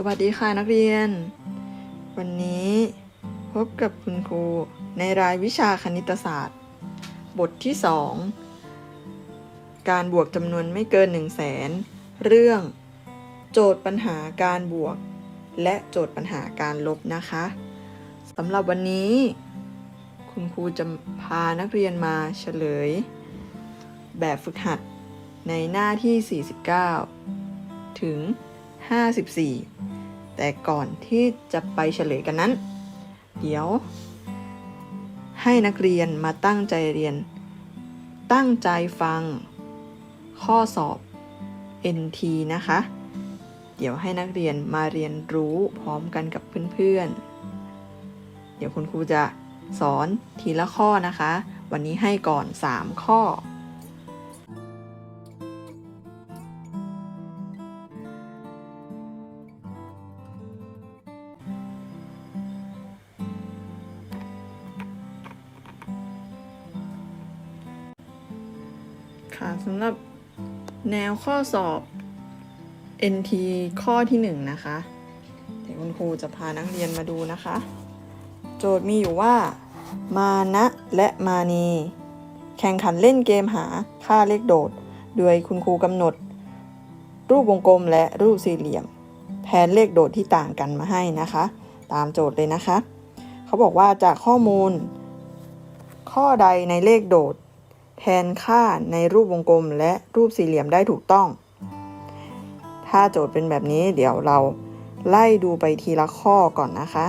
สวัสดีค่ะนักเรียน วันนี้พบกับคุณครูในรายวิชาคณิตศาสตร์ บทที่ 2 การบวกจำนวนไม่เกิน 1 0 0 0 0แสนเรื่อง โจทย์ปัญหาการบวก และโจทย์ปัญหาการลบนะคะสำหรับวันนี้ คุณครูจะพานักเรียนมาเฉลย แบบฝึกหัดในหน้าที่ 49 ถึง 54 แต่ก่อนที่จะไปเฉลยกันนั้น เดี๋ยว ให้นักเรียนมาตั้งใจเรียน ตั้งใจฟัง ข้อสอบ NT นะคะ เดี๋ยวให้นักเรียนมาเรียนรู้พร้อมกันกับเพื่อนๆ เดี๋ยวคุณครูจะสอนทีละข้อนะคะ วันนี้ให้ก่อน 3 ข้อ แนวข้อสอบ NT ข้อที่ 1 นะคะ เดี๋ยวคุณครูจะพานักเรียนมาดูนะคะ โจทย์มีอยู่ว่า มานะและมานี แข่งขันเล่นเกมหาค่าเลขโดด โดยคุณครูกำหนด รูปวงกลมและรูปสี่เหลี่ยม แทนเลขโดดที่ต่างกันมาให้นะคะ ตามโจทย์เลยนะคะ เขาบอกว่าจากข้อมูล ข้อใดในเลขโดด แทนค่าในรูปวงกลมและรูปสี่เหลี่ยมได้ถูกต้อง ถ้าโจทย์เป็นแบบนี้เดี๋ยวเราไล่ดูไปทีละข้อก่อนนะคะ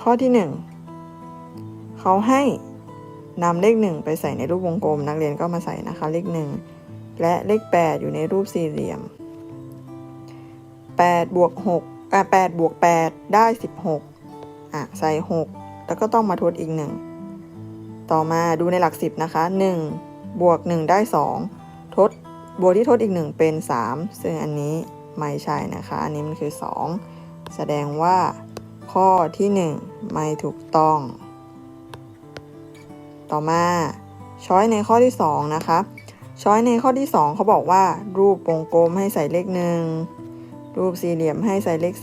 ข้อที่ 1 เขาให้นำเลข 1 ไปใส่ในรูปวงกลม นักเรียนก็มาใส่นะคะเลข 1 และเลข 8 อยู่ในรูปสี่เหลี่ยม8บวก6อะ8บวก 8 ได้ 16อะใส่ 6 แล้วก็ต้องมาทดอีก 1 ต่อมาดูในหลัก 10 นะคะ 1 บวก 1 ได้ 2 ทด บวกที่ทดอีก 1 เป็น 3 ซึ่งอันนี้ไม่ใช่นะคะ อันนี้มันคือ 2 แสดงว่าข้อที่ 1 ไม่ถูกต้อง ต่อมาช้อยในข้อที่ 2 นะคะ ช้อยในข้อที่ 2 เขาบอกว่า รูปวงกลมให้ใส่เลขหนึ่งรูปสี่เหลี่ยมให้ใส่เลข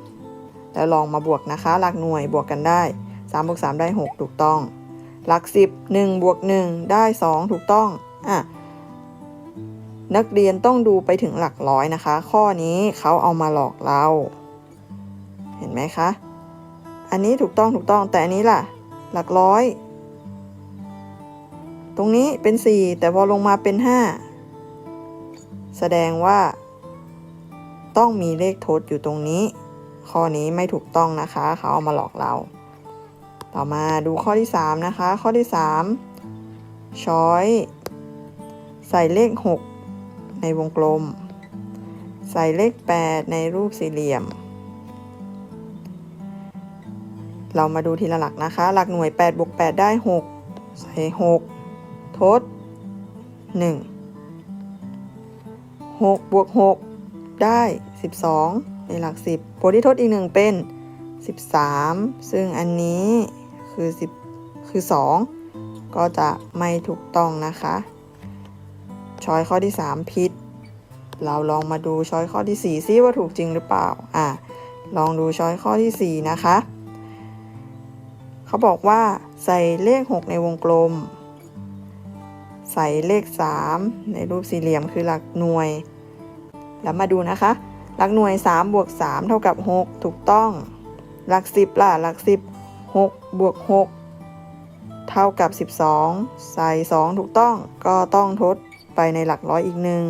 3 แล้วลองมาบวกนะคะ หลักหน่วยบวกกันได้3บวก3ได้ 6 ถูกต้อง หลัก 10 1บวก1ได้ 2 ถูกต้องอะนักเรียนต้องดูไปถึงหลักร้อยนะคะ ข้อนี้เขาเอามาหลอกเรา เห็นไหมคะ อันนี้ถูกต้องถูกต้องแต่อันนี้ล่ะ หลักร้อย ตรงนี้เป็น 4 แต่พอลงมาเป็น 5 แสดงว่า ต้องมีเลขทดอยู่ตรงนี้ ข้อนี้ไม่ถูกต้องนะคะ เขาเอามาหลอกเรา ต่อมาดูข้อที่ 3 นะคะ ข้อที่ 3 ช้อย ใส่เลข 6 ในวงกลม ใส่เลข 8 ในรูปสี่เหลี่ยม เรามาดูทีละหลักนะคะ หลักหน่วย8บวก8ได้ 6 ใส่6 ทด1 6 บวก 6 ได้ 12 ในหลัก 10บวกที่ทดอีก1เป็น 13 ซึ่งอันนี้คือ 10 คือ 2 ก็จะไม่ถูกต้องนะคะช้อยข้อที่ 3 ผิด เราลองมาดูช้อยข้อที่ 4 ซิว่าถูกจริงหรือเปล่า อะ ลองดูช้อยข้อที่ 4 นะคะ เขาบอกว่าใส่เลข 6 ในวงกลม ใส่เลข 3 ในรูปสี่เหลี่ยมคือหลักหน่วย แล้วมาดูนะคะ หลักหน่วย3บวก3เท่ากับ 6 ถูกต้อง หลัก 10ล่ะหลัก 10 6บวก6เท่ากับ 12 ใส่ 2 ถูกต้องก็ต้องทดไปในหลักร้อยอีกหนึ่ง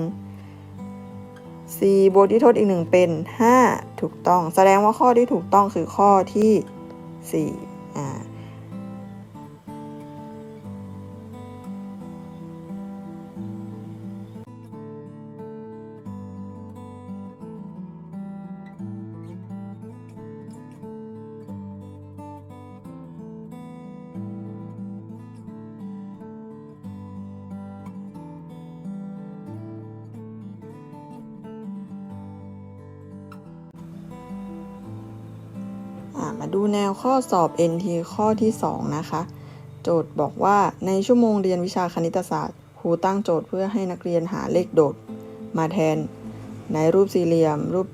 4บวกที่ทดอีก1เป็น 5 ถูกต้อง แสดงว่าข้อที่ถูกต้องคือข้อที่4อ่า มาดูแนวข้อสอบ NT ข้อที่ 2 นะคะ โจทย์บอกว่าในชั่วโมงเรียนวิชาคณิตศาสตร์ครูตั้งโจทย์เพื่อให้นักเรียนหาเลขโดด มาแทน ในรูปสี่เหลี่ยม รูป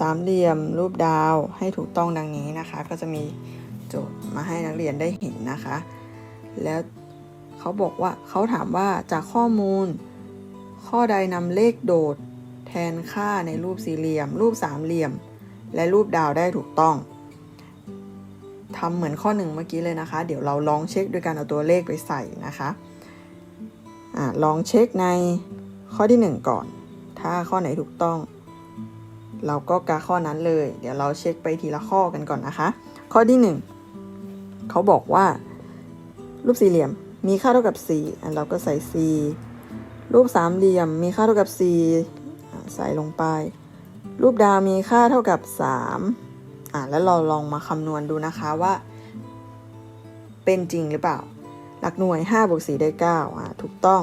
สามเหลี่ยม รูปดาวให้ถูกต้องดังนี้นะคะ ก็จะมีโจทย์มาให้นักเรียนได้เห็นนะคะ แล้วเขาบอกว่าเขาถามว่าจากข้อมูล ข้อใดนำเลขโดด แทนค่าในรูปสี่เหลี่ยม รูปสามเหลี่ยม และรูปดาวได้ถูกต้อง ทำเหมือนข้อหนึ่งเมื่อกี้เลยนะคะ เดี๋ยวเราลองเช็คด้วยการเอาตัวเลขไปใส่นะคะอะลองเช็คในข้อที่หนึ่งก่อน ถ้าข้อไหนถูกต้อง เราก็กาข้อนั้นเลย เดี๋ยวเราเช็คไปทีละข้อกันก่อนนะคะ ข้อที่หนึ่งเขาบอกว่า รูปสี่เหลี่ยมมีค่าเท่ากับ 4 อันเราก็ใส่ 4 รูปสามเหลี่ยมมีค่าเท่ากับ 4 ใส่ลงไป รูปดาวมีค่าเท่ากับ 3 อะแล้วเราลองมาคำนวณดูนะคะว่า เป็นจริงหรือเปล่า หลักหน่วย5บวก4ได้9อะถูกต้อง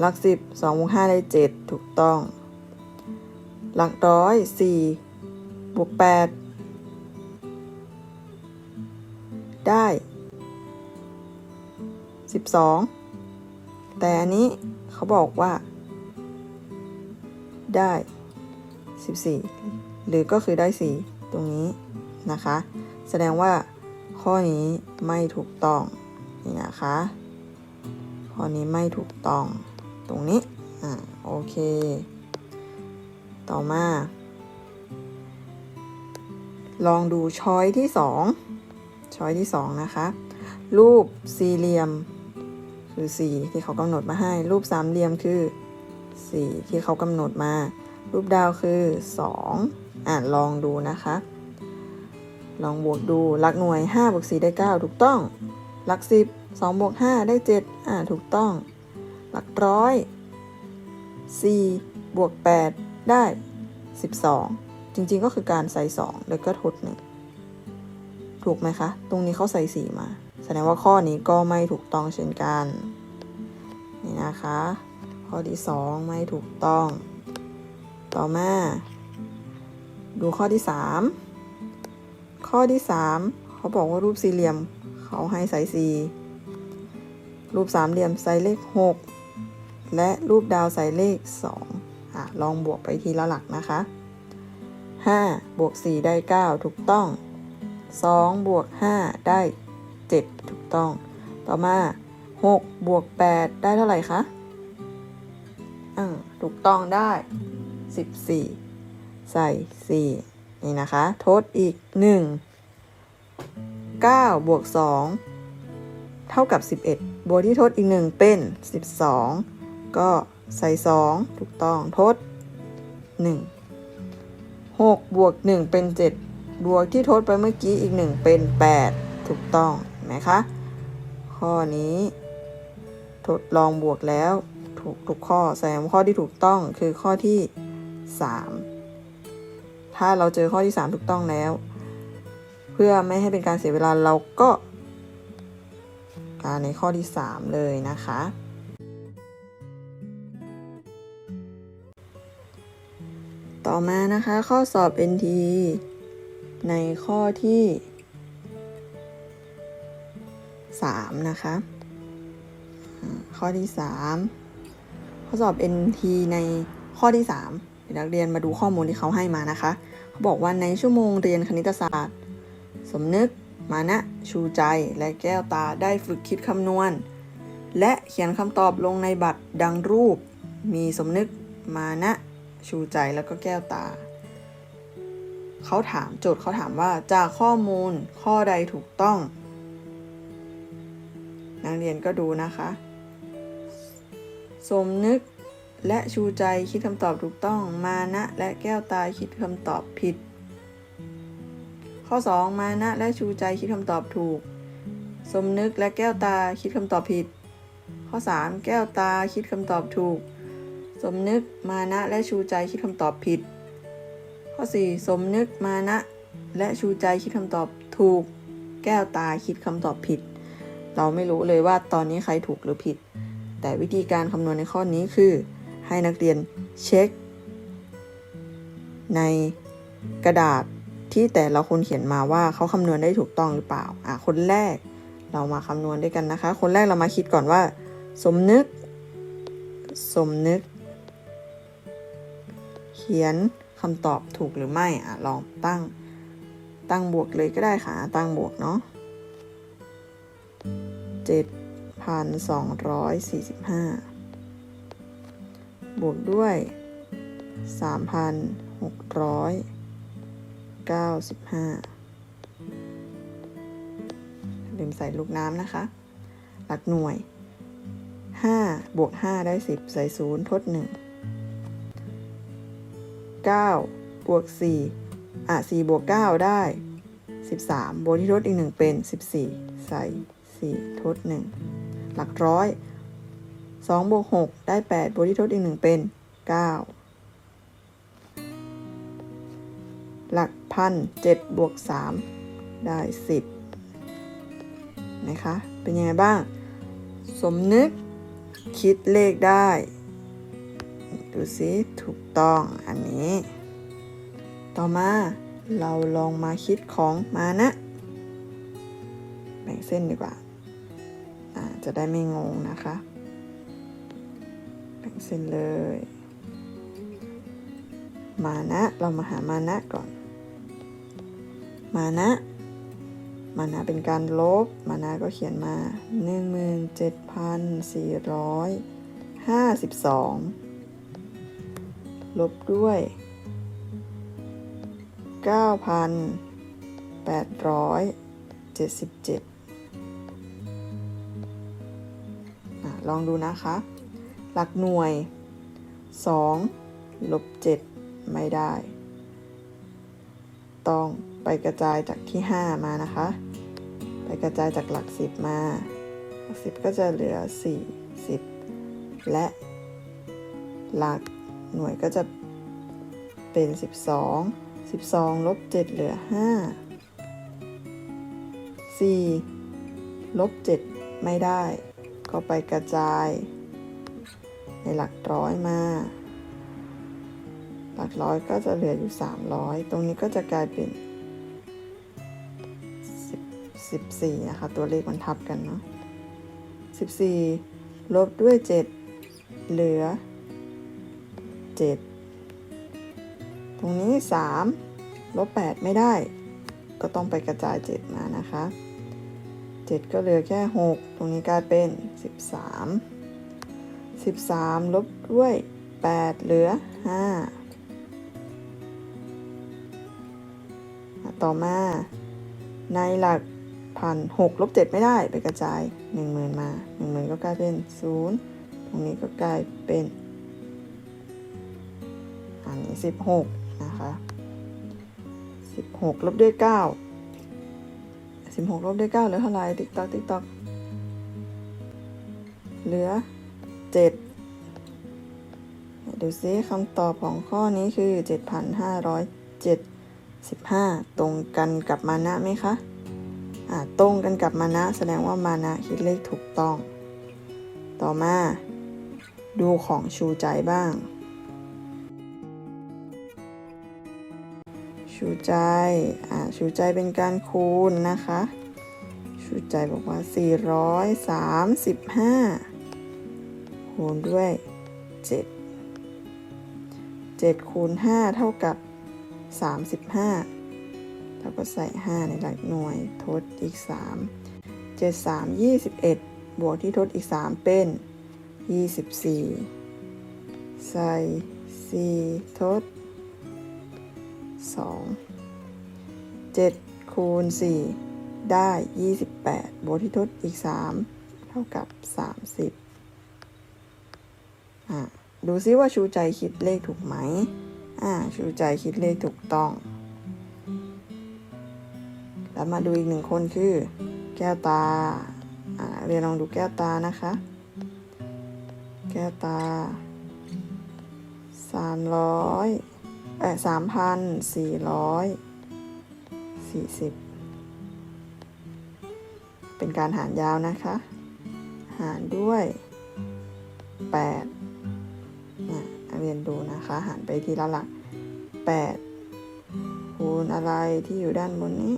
หลัก 10 2บวก5ได้ 7 ถูกต้อง หลักร้อย4บวก8ได้ 12 แต่อันนี้เขาบอกว่า ได้ 14 หรือก็คือได้ 4 ตรงนี้นะคะ แสดงว่าข้อนี้ไม่ถูกต้องนี่นะคะ ข้อนี้ไม่ถูกต้องตรงนี้อ่าโอเค ต่อมา ลองดูช้อยที่2ช้อยที่2นะคะ รูปสี่เหลี่ยมคือ 4 ที่เขากำหนดมาให้ รูปสามเหลี่ยมคือ 4 ที่เขากำหนดมา รูปดาวคือ 2 อ่านลองดูนะคะ ลองบวกดูหลักหน่วย5บวก4ได้ 9 ถูกต้อง หลัก 10 2บวก5ได้ 7 อ่าถูกต้อง หลักร้อย4บวก8ได้ 12 จริงๆก็คือการใส่ 2 แล้วก็ทดหนึ่งถูกไหมคะ ตรงนี้เขาใส่ 4 มา แสดงว่าข้อนี้ก็ไม่ถูกต้องเช่นกัน นี่นะคะ ข้อที่ 2 ไม่ถูกต้อง ต่อมา ดูข้อที่ 3 ข้อที่ 3 เขาบอกว่ารูปสี่เหลี่ยม เขาให้ใส่4รูปสามเหลี่ยมใส่เลข 6 และรูปดาวใส่เลข2อะลองบวกไปทีละหลักนะคะ 5 บวก 4 ได้ 9 ถูกต้อง 2 บวก 5 ได้ 7 ถูกต้อง ต่อมา 6 บวก 8 ได้เท่าไหร่คะอ่าถูกต้องได้ 14 ใส่ 4 นี่นะคะ ทดอีก 1 9 บวก 2 เท่ากับ 11 บวกที่ทดอีก 1 เป็น 12 ก็ใส่ 2 ถูกต้องทด 1 6 บวก 1 เป็น 7 บวกที่ทดไปเมื่อกี้อีก 1 เป็น 8 ถูกต้องไหมคะ ข้อนี้ทดลองบวกแล้ว ถูกทุกข้อแสดงว่ข้อที่ถูกต้องคือข้อที่ 3 ถ้าเราเจอข้อที่ 3 ถูกต้องแล้ว เพื่อไม่ให้เป็นการเสียเวลาเราก็การในข้อที่ 3 เลยนะคะ ต่อมานะคะข้อสอบ NT ในข้อที่ 3 นะคะ ข้อที่ 3 ข้อสอบ NT ในข้อที่3เดี๋ยวนักเรียนมาดูข้อมูลที่เขาให้มานะคะ เขาบอกว่าในชั่วโมงเรียนคณิตศาสตร์ สมนึก มานะ ชูใจ และแก้วตาได้ฝึกคิดคำนวณ และเขียนคำตอบลงในบัตรดังรูป มีสมนึก มานะ ชูใจแล้วก็แก้วตา เขาถามโจทย์เขาถามว่าจากข้อมูลข้อใดถูกต้อง นักเรียนก็ดูนะคะ สมนึก และชูใจคิดคำตอบถูกต้อง มานะและแก้วตาคิดคำตอบผิด ข้อ 2 มานะและชูใจคิดคำตอบถูก สมนึกและแก้วตาคิดคำตอบผิด ข้อ 3 แก้วตาคิดคำตอบถูก สมนึกมานะและชูใจคิดคำตอบผิด ข้อ 4 สมนึกมานะ และชูใจคิดคำตอบถูก แก้วตาคิดคำตอบผิด เราไม่รู้เลยว่าตอนนี้ใครถูกหรือผิดแต่วิธีการคำนวณในข้อนี้คือ ให้นักเรียนเช็ค ในกระดาษที่แต่ละคนเขียนมาว่าเขาคำนวณได้ถูกต้องหรือเปล่า อะ คนแรกเรามาคำนวณด้วยกันนะคะ คนแรกเรามาคิดก่อนว่า สมนึก สมนึก เขียนคำตอบถูกหรือไม่ อะ ลองตั้ง ตั้งบวกเลยก็ได้ค่ะ ตั้งบวกเนาะ7,245 บวกด้วยสามพันหกร้อยเก้าสิบห้าลืมใส่ลูกน้ำนะคะ หลักหน่วย 5 บวก 5 ได้ 10 ใส่ 0 ทด 1 9 บวก 4 อะ 4 บวก 9 ได้ 13 บวกที่ทดอีก 1 เป็น 14 ใส่ 4 ทด 1 หลักร้อย 2บวก6ได้8บวกที่ทดอีก 1 เป็น 9 หลักพัน7บวก3ได้ 10นะคะ เป็นยังไงบ้าง สมนึกคิดเลขได้ ดูสิถูกต้องอันนี้ ต่อมาเราลองมาคิดของมานะ แบ่งเส้นดีกว่าอ่าจะได้ไม่งงนะคะ แบ่งเส้นเลย มานะ เรามาหามานะก่อน มานะ มานะเป็นการลบ มานะก็เขียนมา 17,452 ลบด้วย 9,877อะลองดูนะคะ หลักหน่วย 2 ลบ 7 ไม่ได้ ต้องไปกระจายจากที่ 5 มานะคะ ไปกระจายจากหลัก 10 มาหลัก10 ก็จะเหลือ 4 10 และหลักหน่วยก็จะเป็น 12 12ลบ7เหลือ 5 4ลบ7ไม่ได้ ก็ไปกระจาย ในหลักร้อยมา หลักร้อยก็จะเหลืออยู่ 300 ตรงนี้ก็จะกลายเป็น 14 นะคะ ตัวเลขมันทับกันเนาะ 14 ลบด้วย 7 เหลือ 7 ตรงนี้ 3 ลบ 8 ไม่ได้ ก็ต้องไปกระจาย 7 มานะคะ 7 ก็เหลือแค่ 6 ตรงนี้กลายเป็น 13 13 ลบด้วย 8 เหลือ 5 ต่อมา ในหลักพันหกลบเจ็ดไม่ได้ไปกระจายหนึ่งหมื่นมาหนึ่งหมื่นก็กลายเป็นศูนย์ตรงนี้ก็กลายเป็นอันนี้สิบหกนะคะสิบหกลบด้วยเก้าสิบหกลบด้วยเก้าเหลือเท่าไหร่ติ๊กตอกติ๊กตอกเหลือ เจ็ดดูซิคำตอบของข้อนี้คือเจ็ดพันห้าร้อยเจ็ด15ตรงกันกับมานะไหมคะ อ่า ตรงกันกับมานะ แสดงว่ามานะคิดเลขถูกต้อง ต่อมา ดูของชูใจบ้าง ชูใจ อ่า ชูใจเป็นการคูณนะคะ ชูใจบอกว่า 435 คูณด้วย 7 7 คูณ 5 เท่ากับ 35เราก็ใส่ 5 ในหลักหน่วย ทดอีก 3 7 3 21 บวกที่ทดอีก 3 เป็น 24 ใส่ 4 ทด 2 7 คูณ 4 ได้ 28 บวกที่ทดอีก 3 เท่ากับ 30 อะดูซิว่าชูใจคิดเลขถูกไหมอ่าชูใจคิดเลขถูกต้อง แล้วมาดูอีกหนึ่งคนคือ แก้วตาอ่าเรียนลองดูแก้วตานะคะ แก้วตาสามร้อยเออสามพันสี่ร้อยสี่สิบเป็นการหารยาวนะคะ หารด้วยแปด นะเรียนดูนะคะหารไปทีละหลักแปดคูณอะไรที่อยู่ด้านบนนี้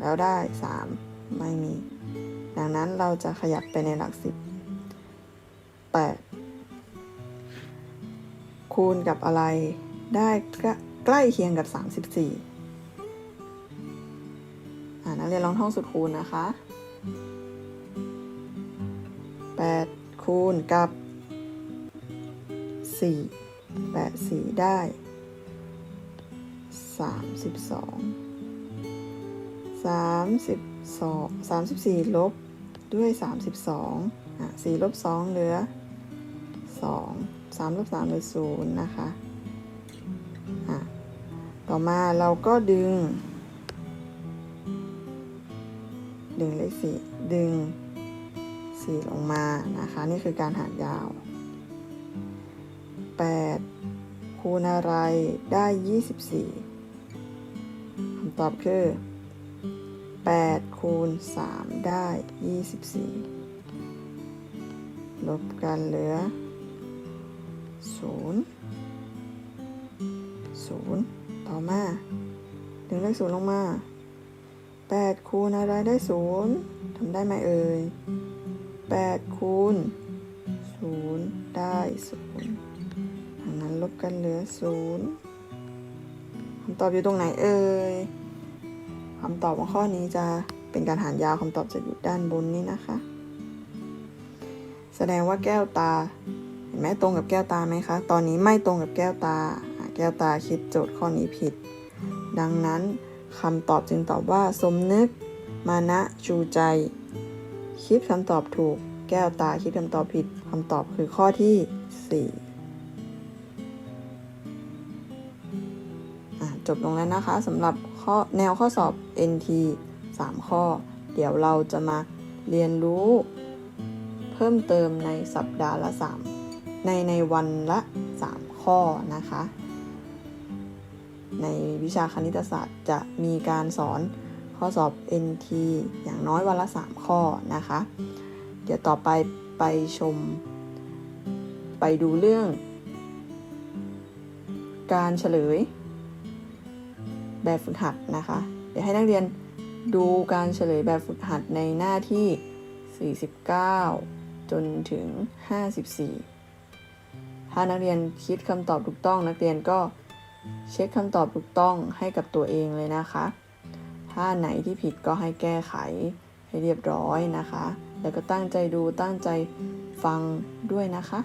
แล้วได้สามไม่มี ดังนั้นเราจะขยับไปในหลักสิบแปดคูณกับอะไรได้ใกล้เคียงกับสามสิบสี่อ่านักเรียนลองท่องสุดคูณนะคะแปดคูณกับสี่ แปดสี่ได้สามสิบสองสามสิบสองสามสิบสี่ลบด้วยสามสิบสองอะสี่ลบสองเหลือสองสามลบสามเหลือศูนย์นะคะอะต่อมาเราก็ดึง ดึงเลขสี่ดึงสี่ลงมานะคะ นี่คือการหารยาว 8 คูณอะไรได้ 24คำตอบคือ 8 คูณ 3 ได้ 24 ลบกันเหลือ 0 0 ต่อมาดึงเลข0ลงมา 8 คูณอะไรได้ 0ทำได้ไหมเอ่ย 8 คูณ0ได้0 ลบกันเหลือศูนย์คำตอบอยู่ตรงไหนเอ่ยคำตอบของข้อนี้จะเป็นการหารยาวคำตอบจะอยู่ด้านบนนี้นะคะ แสดงว่าแก้วตา เห็นไหมตรงกับแก้วตาไหมคะ ตอนนี้ไม่ตรงกับแก้วตา แก้วตาคิดโจทย์ข้อนี้ผิด ดังนั้นคำตอบจึงตอบว่า สมนึก มานะชูใจ คิดคำตอบถูก แก้วตาคิดคำตอบผิดคำตอบคือข้อที่ 4 จบลงแล้วนะคะสำหรับข้อแนวข้อสอบ NT 3 ข้อ เดี๋ยวเราจะมาเรียนรู้ เพิ่มเติมในสัปดาห์ละ 3 ในในวันละ 3 ข้อนะคะ ในวิชาคณิตศาสตร์จะมีการสอนข้อสอบ NT อย่างน้อยวันละ 3 ข้อนะคะ เดี๋ยวต่อไปไปชม ไปดูเรื่อง การเฉลย แบบฝึกหัดนะคะ เดี๋ยวให้นักเรียนดูการเฉลยแบบฝึกหัดในหน้าที่ 49 จนถึง 54 ถ้านักเรียนคิดคำตอบถูกต้อง นักเรียนก็เช็คคำตอบถูกต้องให้กับตัวเองเลยนะคะ ถ้าไหนที่ผิดก็ให้แก้ไขให้เรียบร้อยนะคะ แล้วก็ตั้งใจดูตั้งใจฟังด้วยนะคะ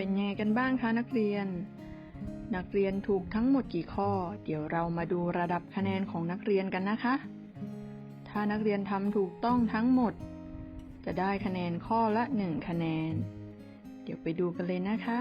เป็นยังไงกันบ้างคะนักเรียน นักเรียนถูกทั้งหมดกี่ข้อ เดี๋ยวเรามาดูระดับคะแนนของนักเรียนกันนะคะ ถ้านักเรียนทำถูกต้องทั้งหมด จะได้คะแนนข้อละ 1 คะแนน เดี๋ยวไปดูกันเลยนะคะ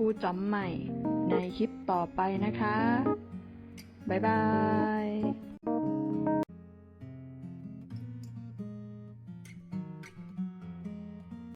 รูจอมใหม่ในคลิปต่อไปนะคะ บ๊ายบาย